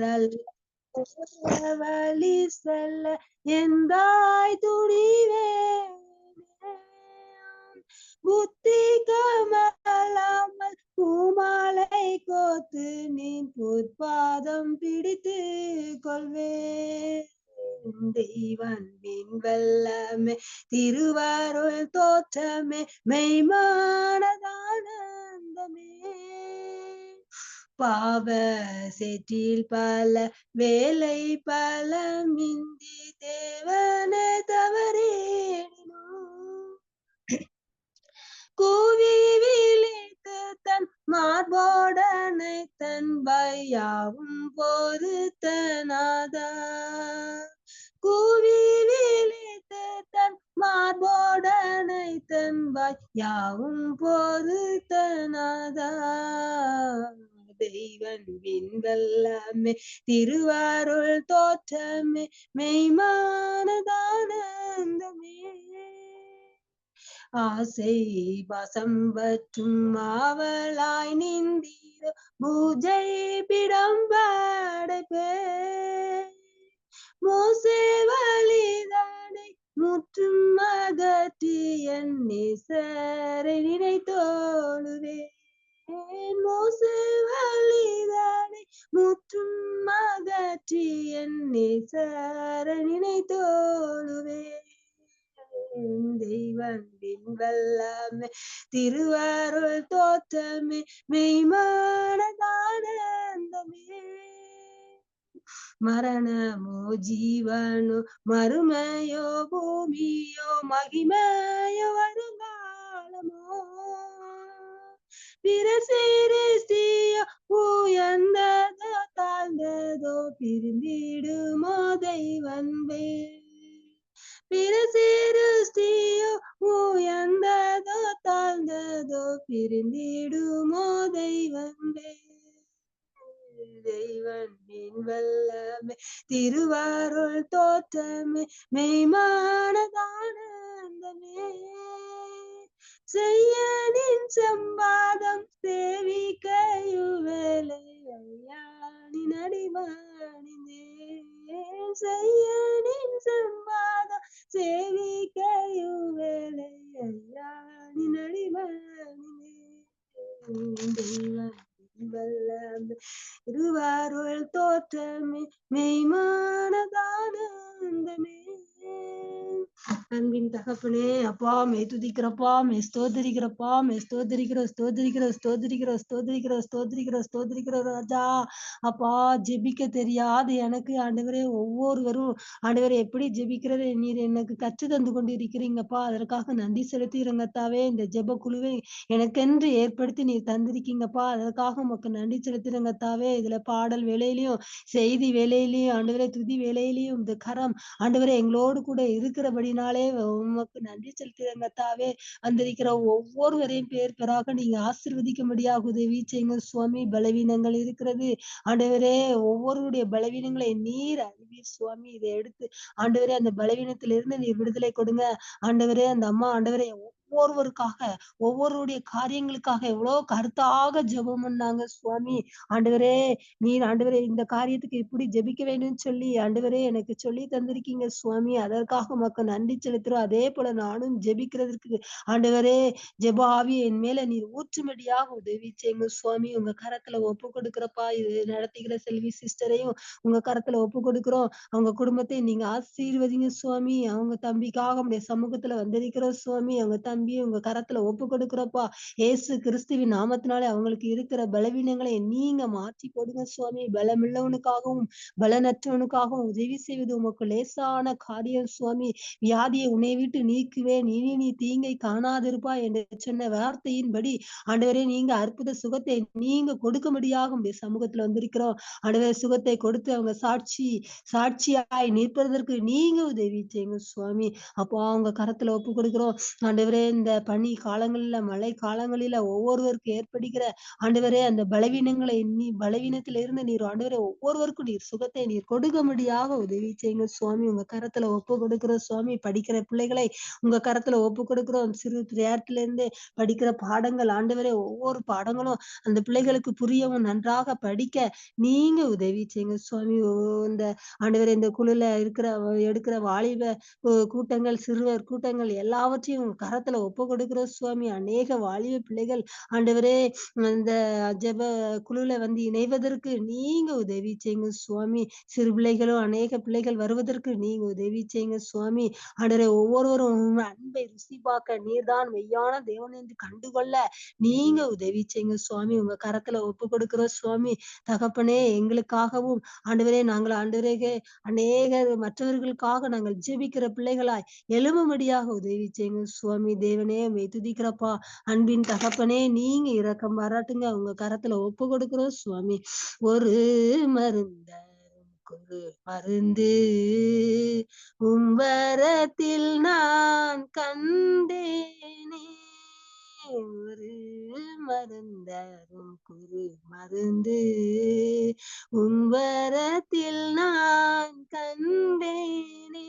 அவரல்ல வழி செல்ல எந்தாய் துணிவேன் புத்தி கமலாமல் பூமாலை கோத்து நீ புற்பாதம் பிடித்து கொள்வே தெய்வன் மின் வல்லமே திருவாரூர் தோற்றமே மெய்மானதான பாவ செற்றில் பல வேலை பல மிந்தி தேவனை தவறேனோ கூவி விழித்து தன் மார்போடனை தன் பையாவும் போது தனாதா கூவி விழித்து தன் மார்போடனை தன் பையாவும் போது தனாதா தெய்வன் விண்வல்லமே திருவாருள் தோற்றமே மெய்மானதானந்தமே ஆசை வசம் வற்றும் ஆவலாய் நின்றீர பூஜை பிடம்படைப்பே மோசே வழிதானை முற்றும் அகற்றி என் நிசரை நினைத்தோழுவே மோசே வழிதானை முற்றும் அகற்றி என்னை சார நினைத்தோழுவே தெய்வன் வல்லாமே திருவாரூர் தோற்றமே மெய்மானதானந்தமே மரணமோ ஜீவனோ மறுமையோ பூமியோ மகிமையோ வரும் பிரசிறிஸ்தியோ உயர்ந்ததோ தாழ்ந்ததோ பிரிந்திடுமோ தெய்வன்பே பிரசிருஷ்டியோ உயர்ந்ததோ தாழ்ந்ததோ பிரிந்திடுமோ தெய்வன்பே தெய்வன் வல்லமே திருவாரூர் தோற்றமே மெய்மானதானந்தமே செய்யனின் சம்பாதம் சேவிக்கையுவேலை ஐயானின் அடிமானினே செய்யனின் சம்பாதம் சேவிக்கையுவேலை ஐயானின் அடிமானினே வல்லாந்த வல்லமே தோற்றமே மெய்மானதான அன்பின் தகப்பனே அப்பா மே துதிக்கிறப்பா மே ஸ்தோதரிக்கிறப்பா மே ஸ்தோதரிக்கிற ஸ்தோதரிக்கிற ஸ்தோதரிக்கிற ஸ்தோதரிக்கிற ஸ்தோதரிக்கிற ஸ்தோதரிக்கிற ராஜா. அப்பா ஜெபிக்க தெரியாது எனக்கு ஆண்டவரே ஒவ்வொருவரும் ஆண்டவரே எப்படி ஜெபிக்கிறது நீர் எனக்கு கற்று தந்து கொண்டு இருக்கிறீங்கப்பா அதற்காக நன்றி செலுத்திடுங்கத்தாவே இந்த ஜெப குழுவை எனக்கென்று ஏற்படுத்தி நீர் தந்திருக்கீங்கப்பா. அதற்காக உமக்கு நன்றி செலுத்திடுங்கத்தாவே இதுல பாடல் வேலையிலையும் செய்தி வேலையிலையும் ஆண்டவரே துதி வேலையிலையும் இந்த கரம் ஆண்டவரே எங்களோடு கூட இருக்கிறபடினாலே உமக்கு நன்றி செலுத்துறங்கத்தாவே வந்திருக்கிற ஒவ்வொருவரையும் பேர் பெறாக நீங்க ஆசிர்வதிக்கும்படியாக உதவி செய்யுங்க சுவாமி பலவீனங்கள் இருக்கிறது. ஆண்டவரே ஒவ்வொருடைய பலவீனங்களை நீர் அறிவீர் சுவாமி இதை எடுத்து ஆண்டவரே அந்த பலவீனத்திலிருந்து நீர் விடுதலை கொடுங்க. ஆண்டவரே அந்த அம்மா ஆண்டவரே ஒவ்வொருவருக்காக ஒவ்வொருடைய காரியங்களுக்காக எவ்வளவு கருத்தாக ஜெபம் பண்ணாங்க சுவாமி. ஆண்டவரே நீர் ஆண்டவரே இந்த காரியத்துக்கு இப்படி ஜெபிக்க வேண்டும்னு சொல்லி ஆண்டவரே எனக்கு சொல்லி தந்திருக்கீங்க சுவாமி. அதற்காக மக்கள் நன்றி செலுத்துறோம். அதே போல நானும் ஜெபிக்கிறதுக்கு ஆண்டவரே ஜெப ஆவி என் மேல நீர் ஊற்றுமடியாக உதவி செய்யுங்க சுவாமி. உங்க கரத்துல ஒப்பு கொடுக்குறப்பா இது நடத்துகிற செல்வி சிஸ்டரையும் உங்க கரத்துல ஒப்பு கொடுக்குறோம். அவங்க குடும்பத்தை நீங்க ஆசீர்வதிங்க சுவாமி. அவங்க தம்பிக்காக நம்முடைய சமூகத்துல வந்திருக்கிறோம் சுவாமி. அவங்க தம்பி உங்க கரத்துல ஒப்பு கொடுக்குறப்பா ஏசு கிறிஸ்துவின் நாமத்தினாலே அவங்களுக்கு இருக்கிற பலவீனங்களை நீங்க மாற்றி போடுங்க சுவாமி. பலமில்லவனுக்காகவும் பலனற்றவனுக்காகவும் உதவி செய்வது உமக்கு லேசான காரியம் சுவாமி. வியாதியை உன்னை விட்டு நீக்குவேன். இனி நீ தீங்கை காணாதிருப்பா என்று சொன்ன வார்த்தையின்படி ஆண்டவரே நீங்க அற்புத சுகத்தை நீங்க கொடுக்கும்படியாக உடைய சமூகத்துல வந்திருக்கிறோம். ஆண்டவரே சுகத்தை கொடுத்து அவங்க சாட்சி சாட்சியாய் நிற்பதற்கு நீங்க உதவி செய்யுங்க சுவாமி. அப்போ அவங்க கரத்துல ஒப்பு கொடுக்கிறோம். ஆண்டவரே இந்த பனி காலங்களில, மழை காலங்களில ஒவ்வொருவருக்கு ஏற்படுகிற ஆண்டவரே அந்த பலவீனங்களை நீ பலவீனத்திலிருந்து நீர் ஆண்டவரே ஒவ்வொருவருக்கும் நீர் சுகத்தை நீர் கொடுக்கும்படியாக உதவி செய்யுங்க சுவாமி. உங்க கரத்துல ஒப்பு கொடுக்கிறோம் சுவாமி. படிக்கிற பிள்ளைகளை உங்க கரத்துல ஒப்பு கொடுக்கிறோம். சிறு இருந்து படிக்கிற பாடங்கள் ஆண்டவரே ஒவ்வொரு பாடங்களும் அந்த பிள்ளைகளுக்கு புரியவும் நன்றாக படிக்க நீங்க உதவி செய்யுங்க சுவாமி. இந்த ஆண்டவரே இந்த குழுல இருக்கிற எடுக்கிற வாலிப கூட்டங்கள், சிறுவர் கூட்டங்கள் எல்லாவற்றையும் உங்க கரத்துல ஒப்பு கொடுக்கிறோம் சுவாமி. அநேக வாலிப பிள்ளைகள் ஆண்டவரே அந்த ஜப குழுல வந்து இணைவதற்கு நீங்க உதவி செய்யுங்க சுவாமி. சிறு பிள்ளைகளும் அநேக பிள்ளைகள் வருவதற்கு நீங்க உதவி செய்யுங்க சுவாமி. ஆண்டவரே ஒவ்வொருவரும் அன்பை ருசி பார்க்க நீர்தான் மெய்யான தேவன் என்று கண்டுகொள்ள நீங்க உதவி செய்யுங்க சுவாமி. உங்க கரத்துல ஒப்பு கொடுக்கிறோம் சுவாமி. தகப்பனே எங்களுக்காகவும் ஆண்டவரே நாங்கள் ஆண்டவரே அநேக மற்றவர்களுக்காக நாங்கள் ஜெபிக்கிற பிள்ளைகளாய் எழும்பும்படியாக உதவி செய்யுங்க சுவாமி. தேவனே உம்மை துதிக்கிறப்பா. அன்பின் தகப்பனே நீங்க இரக்கம் பாராட்டுங்க. உங்க கரத்துல ஒப்பு கொடுக்கிறோம் சுவாமி. ஒரு மருந்த ஒரு மருந்து உம்பரத்தில் நான் கண்டேனே ஒரு மருந்தரும் குரு மருந்து உம்பரத்தில் நான் கண்டேனே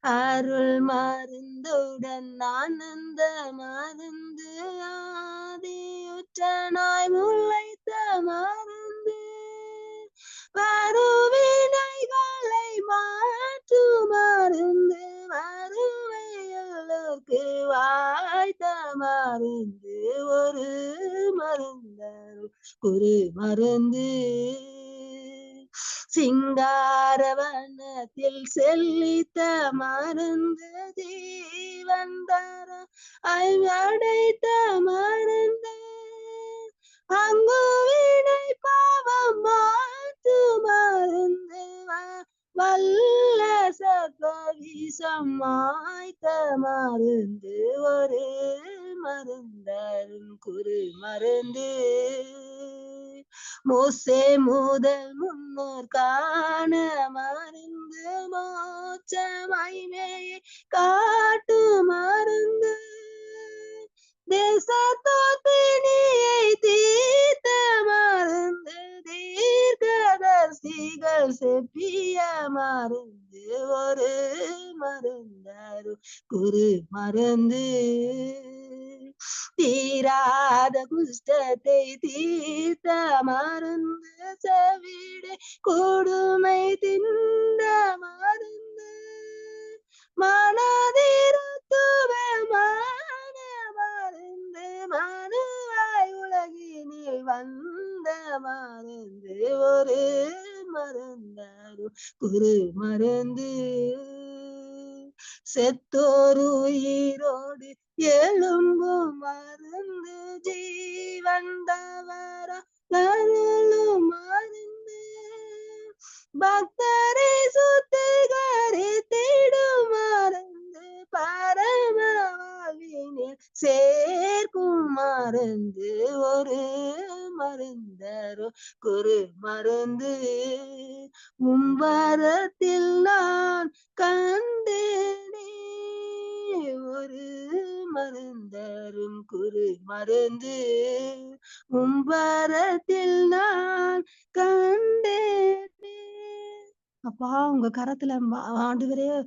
அருள் மருந்து நான் ஆனந்த மருந்து ஆதியுற்றனாய் முளைத்த மருந்து வருவினைகளை மாற்று மருந்து வருவையல்லோர்க்கு வாய்த்த மருந்து ஒரு மருந்தரு குரு மருந்து. சிங்காரவனத்தில் செல்லித்த மருந்து ஜீவன் தர அடைத்த மருந்து அங்கு வினை பாவம் மாத்து மருந்து வல்ல சர்வவிசம் மாய்த்த மருந்து ஒரு மருந்தரும் குரு மருந்து. மோசே முதல் முன்னோர் காண மருந்து மோச்ச மைமையை காட்டு மருந்து. தேசத்தோத்தினியை தீர்த்த மருந்து. தீர்க்கதர்சிகள் செப்பிய மருந்து. ஒரு மருந்தரு குரு மருந்து. தீராத குஷ்டத்தை தீர்த்த மருந்து. செவிடை கொடுமை தின்ற மருந்து ஒரு மருந்தரு குரு மருந்து செத்தோரு உயிரோடு எழும்பும் மருந்து ஜீவன் தவற கருளும் மருந்து. பக்தரை சுத்திகரித்திடும் மருந்து. பரம வாழ்வினில் சேர்க்கும் மருந்து. குரு மருந்து. உம்பரத்தில் நான் கண்டேனே. ஒரு மருந்தரும் குரு மருந்து. உம்பரத்தில் நான் கண்டேனே. அப்பா உங்க கரத்துல ஆண்டவரே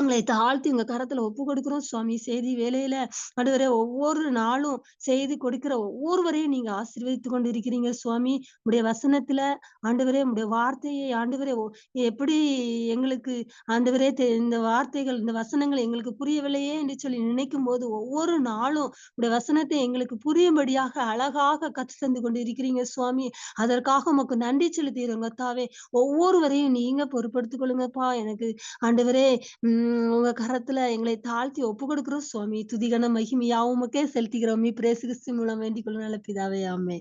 எங்களை தாழ்த்தி உங்க கரத்துல ஒப்பு கொடுக்கிறோம். சுவாமி செய்தி வேலையில அடுவரே ஒவ்வொரு நாளும் செய்தி கொடுக்கிற ஒவ்வொருவரையும் நீங்க ஆசீர்வதித்து கொண்டு இருக்கிறீங்க சுவாமி. உடைய வசனத்துல ஆண்டவரே உடைய வார்த்தையை ஆண்டவரே எப்படி எங்களுக்கு ஆண்டவரே இந்த வார்த்தைகள் இந்த வசனங்கள் எங்களுக்கு புரியவில்லையே என்று சொல்லி நினைக்கும் போது ஒவ்வொரு நாளும் உடைய வசனத்தை எங்களுக்கு புரியும்படியாக அழகாக கற்று தந்து கொண்டு இருக்கிறீங்க சுவாமி. அதற்காக உமக்கு நன்றி செலுத்திடுங்க தாவே ஒவ்வொருவரையும் நீங்க பொறுப்படுத்திக் கொள்ளுங்கப்பா. எனக்கு ஆண்டவரே உம் உங்க கரத்துல எங்களை தாழ்த்தி ஒப்பு கொடுக்கிறோம் சுவாமி. துதிகன மகிமையாவுமக்கே செலுத்துகிறோம். பிரேசு கிறிஸ்து மூலம் வேண்டிக் கொள்ளும் நல்ல பிதாவே ஆமே